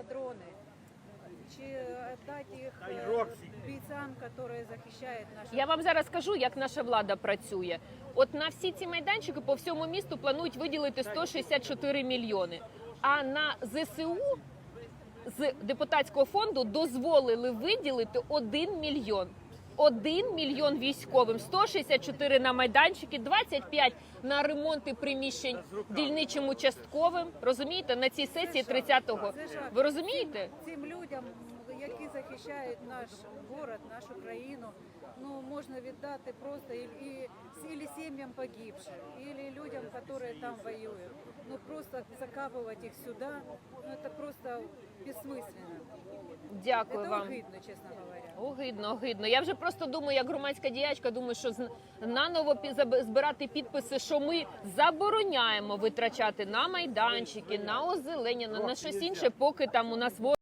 на дрони, чи віддати їх е, бійцям, які захищають нашу Я вам зараз скажу, як наша влада працює. От на всі ці майданчики по всьому місту планують виділити 164 мільйони. А на ЗСУ з депутатського фонду дозволили виділити 1 мільйон. 1 мільйон військовим, 164 на майданчики, 25 на ремонти приміщень дільничим участковим. Розумієте, на цій сесії 30-го. Ви розумієте? цим людям, які захищають наш город, нашу країну, ну можна віддати просто і, і или сім'ям погибших, или людям, які там воюють. Ну просто закапувати їх сюди, ну це просто безсмисленно. Дякую Це вам. огидно, чесно говоря. Огидно, огидно. Я вже просто думаю, як громадська діячка, думаю, що з- наново збирати підписи, що ми забороняємо витрачати на майданчики, на озеленення, на щось інше, поки там у нас